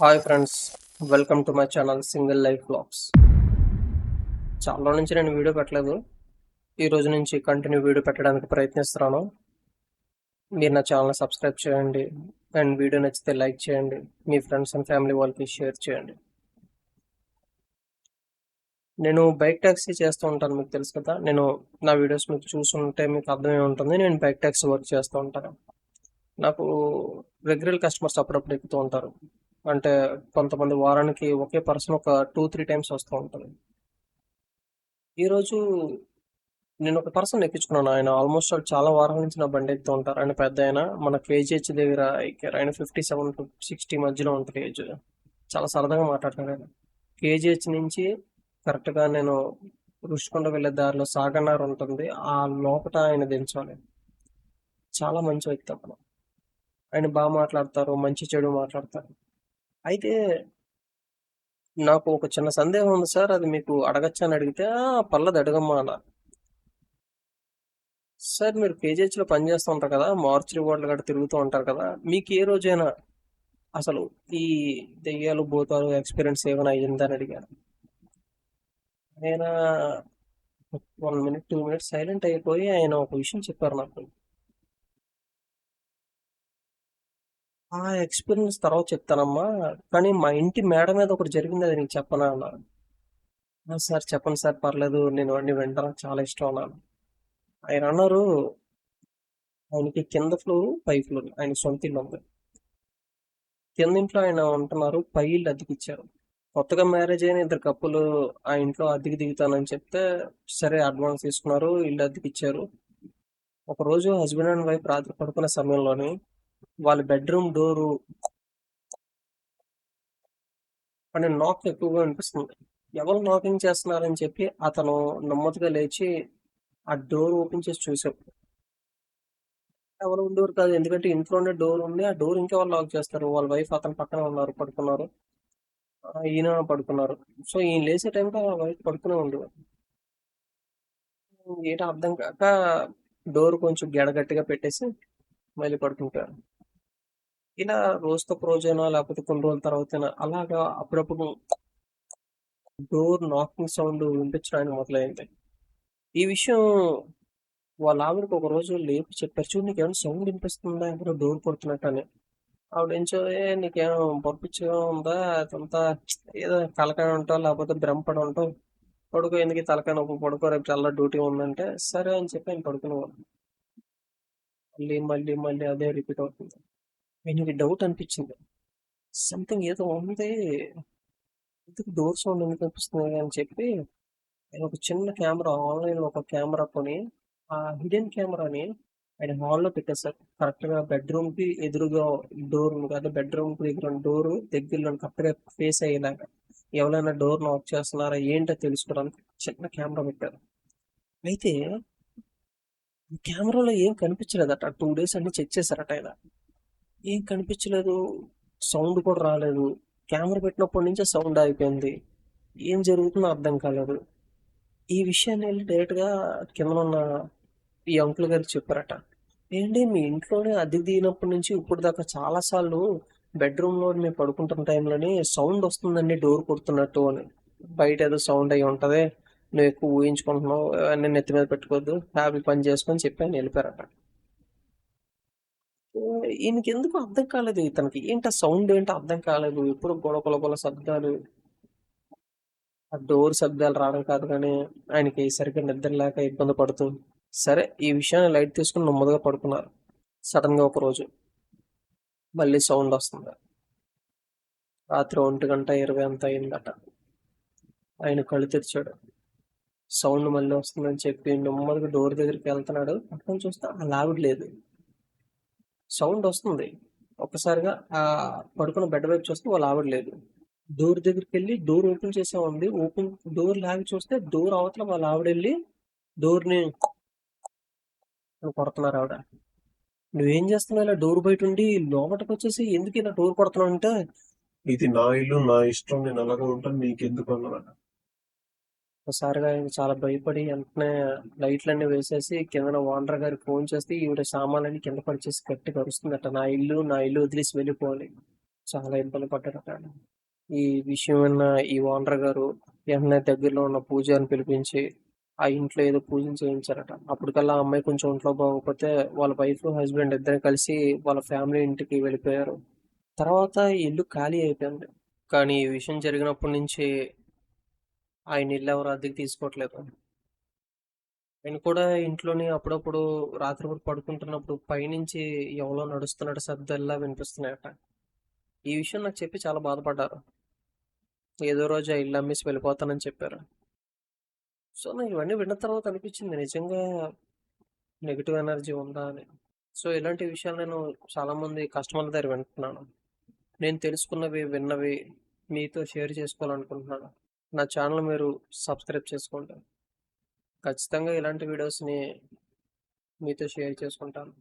Hi friends welcome to my channel single life blogs. చాలా నుంచి నేను వీడియో పెట్టలేదు. ఈ రోజు నుంచి కంటిన్యూ వీడియో పెట్టడానికి ప్రయత్నిస్తున్నాను. మీరు నా ఛానల్ సబ్స్క్రైబ్ చేయండి. అండ్ వీడియో నచ్చితే లైక్ చేయండి. మీ ఫ్రెండ్స్ అండ్ ఫ్యామిలీ వాళ్ళకి షేర్ చేయండి. నేను బైక్ ట్యాక్సీ చేస్తూ ఉంటాను మీకు తెలుసు కదా. నేను నా వీడియోస్ మీకు చూసుంటే మీకు అర్థమై ఉంటుంది. నేను బైక్ ట్యాక్సీ వర్క్ చేస్తూ ఉంటాను. నాకు రెగ్యులర్ కస్టమర్స్ అప్పుడప్పుడు ఎక్కుతూ ఉంటారు. అంటే కొంతమంది వారానికి ఒకే పర్సన్ ఒక టూ త్రీ టైమ్స్ వస్తూ ఉంటుంది. ఈరోజు నేను ఒక పర్సన్ ఎక్కించుకున్నాను ఆయన. ఆల్మోస్ట్ చాలా వారాల నుంచి నా బండి ఎక్కుతూ ఉంటారు. ఆయన పెద్ద ఆయన. మన కేజీహెచ్ దగ్గర ఎక్కారు. ఆయన ఫిఫ్టీ సెవెన్ టు సిక్స్టీ మధ్యలో ఉంటుంది ఏజ్. చాలా సరదాగా మాట్లాడతాడు ఆయన. కేజీహెచ్ నుంచి కరెక్ట్గా నేను రుషికొండ వెళ్ళే దారిలో సాగనార్ ఉంటుంది. ఆ లోపల ఆయన దించాలి. చాలా మంచి వ్యక్తి అతను. ఆయన బాగా మాట్లాడతారు మంచి చెడు మాట్లాడతారు. అయితే నాకు ఒక చిన్న సందేహం ఉంది సార్. అది మీకు అడగచ్చా అని అడిగితే "ఆ, పర్లేదు అడగమ్మా అన్న. సార్ మీరు పేజెస్లో పనిచేస్తూ ఉంటారు కదా మార్చి రివార్డులు గట్రా తిరుగుతూ ఉంటారు కదా మీకు ఏ రోజైనా అసలు ఈ దెయ్యాలు భూతాలు ఎక్స్పీరియన్స్ ఏమైనా అయ్యిందని అడిగాను. ఆయన one minute two minutes silent అయిపోయి ఆయన ఒక విషయం చెప్పారు నాకు. ఆ ఎక్స్పీరియన్స్ తర్వాత చెప్తానమ్మా. కానీ మా ఇంటి మేడ మీద ఒకటి జరిగింది అది నీకు చెప్పనా అన్నారు సార్ చెప్పండి సార్ పర్లేదు నేను అన్ని వింటాను చాలా ఇష్టం అన్నాను. ఆయన అన్నారు ఆయనకి కింద ఫ్లోర్ పై ఫ్లోర్ ఆయన సొంత ఇల్లు ఉంది. కింద ఇంట్లో ఆయన ఉంటున్నారు పై ఇల్లు అద్దెకిచ్చారు. కొత్తగా మ్యారేజ్ అయిన ఇద్దరు కప్పులు ఆ ఇంట్లో అద్దెకి దిగుతానని చెప్తే సరే అడ్వాన్స్ తీసుకున్నారు ఇల్లు అద్దెకిచ్చారు. ఒక రోజు హస్బెండ్ అండ్ వైఫ్ రాత్రి పడుకునే సమయంలోని వాళ్ళ బెడ్రూమ్ డోరు అని నాక్ ఎక్కువగా అనిపిస్తుంది ఎవరు నాకింగ్ చేస్తున్నారని చెప్పి అతను నెమ్మదిగా లేచి ఆ డోర్ ఓపెన్ చేసి చూసాడు ఎవరు ఉండేవారు కాదు ఎందుకంటే ఇంట్లోనే డోర్ ఉంది. ఆ డోర్ ఇంకా వాళ్ళు లాక్ చేస్తారు? వాళ్ళ వైఫ్ అతను పక్కన ఉన్నారు పడుకున్నారు. ఈయన పడుకున్నారు. సో ఈయన లేచే టైంకి ఆ వైఫ్ పడుకునే ఉండేవారు ఏంటో అర్థం కాక డోర్ కొంచెం గెడగట్టిగా పెట్టేసి మళ్ళీ పడుకుంటారు ఇలా రోజుకొక రోజైనా లేకపోతే కొన్ని రోజుల తర్వాత అలాగా అప్పుడప్పుడు డోర్ నాకింగ్ సౌండ్ వినిపించడానికి మొదలైంది. ఈ విషయం వాళ్ళ ఆవిడకి ఒక రోజు లేపి చెప్పారు. చూడు నీకు ఏమైనా సౌండ్ వినిపిస్తుందా? ఎవరో డోర్ కొడుతున్నట్టు అని ఆవిడ ఏం నీకేమో పంపించగా ఉందా? అదంతా ఏదో తలకాయ ఉంటావు లేకపోతే భ్రమపడి ఉంటావు పడుకో ఎందుకు తలకాయ నొప్పి పడుకో రేపు చాలా డ్యూటీ ఉందంటే సరే అని చెప్పి ఆయన పడుకునేవాడు మళ్ళీ మళ్ళీ మళ్ళీ అదే రిపీట్ అవుతుంది. ఆయనకి డౌట్ అనిపించింది. సంథింగ్ ఏదో ఉంది. ఎందుకు డోర్ సౌండ్ ఎందుకు అనిపిస్తుంది అని చెప్పి ఆయన ఒక చిన్న కెమెరా ఆన్లైన్లో ఒక కెమెరా కొని ఆ హిడెన్ కెమెరాని ఆయన హాల్లో పెట్టేశారు కరెక్ట్గా బెడ్రూమ్కి ఎదురుగా డోర్ ఉంది కదా బెడ్రూమ్కి దగ్గర డోర్ దగ్గరలో కరెక్ట్గా ఫేస్ అయ్యేలాగా ఎవరైనా డోర్ లాక్ చేస్తున్నారా ఏంటో తెలుసుకోవడానికి చిన్న కెమెరా పెట్టారు. అయితే కెమెరాలో ఏం కనిపించలేదట. టూ డేస్ అన్ని చెక్ చేశారట ఆయన. ఏం కనిపించలేదు. సౌండ్ కూడా రాలేదు. కెమెరా పెట్టినప్పటి నుంచే సౌండ్ అయిపోయింది ఏం జరుగుతుందో అర్థం కాలేదు. ఈ విషయాన్ని వెళ్ళి డైరెక్ట్గా కింద ఉన్న ఈ అంకుల్ గారు చెప్పారట. ఏంటి మీ ఇంట్లోనే అద్దె దిగినప్పటి నుంచి ఇప్పుడు దాకా చాలాసార్లు బెడ్రూమ్లో మేము పడుకుంటున్న టైంలోనే సౌండ్ వస్తుందండి డోర్ కొడుతున్నట్టు అని. బయట ఏదో సౌండ్ అయి ఉంటుంది. నువ్వు ఎక్కువ ఊహించుకుంటున్నావు. అన్నీ నెత్తి మీద పెట్టుకోవద్దు. హ్యాపీ పని చేసుకొని చెప్పి ఆయన వెళ్ళిపోయారట. ఈయనకి ఎందుకు అర్థం కాలేదు? ఇతనికి ఏంట సౌండ్ ఏంటో అర్థం కాలేదు. ఎప్పుడు గొడవ గొడవ శబ్దాలు. ఆ డోర్ శబ్దాలు రావడం కాదు కానీ ఆయనకి సరిగ్గా నిద్ర లేక ఇబ్బంది పడుతూ సరే ఈ విషయాన్ని లైట్ తీసుకుని నెమ్మదిగా పడుకున్నారు సడన్గా ఒక రోజు మళ్ళీ సౌండ్ వస్తుంది. రాత్రి ఒంటి గంట ఇరవై అంత అయిందట. ఆయన కళ్ళు తెరిచాడు. సౌండ్ మళ్ళీ వస్తుందని చెప్పి నెమ్మదిగా డోర్ దగ్గరికి వెళ్తున్నాడు. పక్కన చూస్తే ఆ లేదు. సౌండ్ వస్తుంది. ఒక్కసారిగా ఆ పడుకున్న బెడ్ వైపు చూస్తే వాళ్ళు ఆవిడ లేదు డోర్ దగ్గరికి వెళ్ళి డోర్ ఓపెన్ చేసే ఉంది ఓపెన్ డోర్ లాగి చూస్తే డోర్ అవతల వాళ్ళ ఆవిడ వెళ్ళి డోర్ని కొడుతున్నారు ఆవిడ. నువ్వేం చేస్తున్నావు? ఇలా డోర్ బయట ఉండి లోపలికి వచ్చేసి ఎందుకు ఇలా డోర్ కొడుతున్నావు అంటే ఇది నా ఇల్లు నా ఇష్టం నేను అలాగే ఉంటాను నీకెందుకు అన్నమాట ఒకసారిగా ఆయన చాలా భయపడి వెంటనే లైట్లన్నీ వేసేసి కింద ఓనర్ గారికి ఫోన్ చేస్తే ఈవిడ సామాన్లన్నీ కింద పడిచేసి గట్టిగా అరుస్తుందట. నా ఇల్లు నా ఇల్లు వదిలేసి వెళ్ళిపోవాలి. చాలా ఇబ్బంది పడ్డారట ఈ విషయం విన్న ఈ ఓనర్ గారు వెంటనే దగ్గరలో ఉన్న పూజారిని పిలిపించి ఆ ఇంట్లో ఏదో పూజలు చేయించారట. అప్పటికల్లా ఆ అమ్మాయి కొంచెం ఒంట్లో బాగోకపోతే వాళ్ళ వైఫ్ హస్బెండ్ ఇద్దరు కలిసి వాళ్ళ ఫ్యామిలీ ఇంటికి వెళ్ళిపోయారు. తర్వాత ఈ ఇల్లు ఖాళీ అయిపోయింది. కానీ ఈ విషయం జరిగినప్పటి నుంచి ఆయన ఇల్లు ఎవరు అద్దెకి తీసుకోవట్లేదు. ఆయన కూడా ఇంట్లోని అప్పుడప్పుడు రాత్రిపూట పడుకుంటున్నప్పుడు పైనుంచి ఎవరో నడుస్తున్నట్టు శబ్దాల్లా వినిపిస్తున్నాయట. ఈ విషయం నాకు చెప్పి చాలా బాధపడ్డారు. ఏదో రోజు ఆ ఇల్లు అమ్మేసి వెళ్ళిపోతానని చెప్పారు. సో నాకు ఇవన్నీ విన్న తర్వాత అనిపించింది నిజంగా నెగిటివ్ ఎనర్జీ ఉందా అని. సో ఇలాంటి విషయాలు నేను చాలామంది కస్టమర్ల దగ్గర వింటున్నాను. నేను తెలుసుకున్నవి విన్నవి మీతో షేర్ చేసుకోవాలనుకుంటున్నాను. నా ఛానల్ మీరు సబ్స్క్రైబ్ చేసుకుంటారు. ఖచ్చితంగా ఇలాంటి వీడియోస్ని మీతో షేర్ చేసుకుంటాను.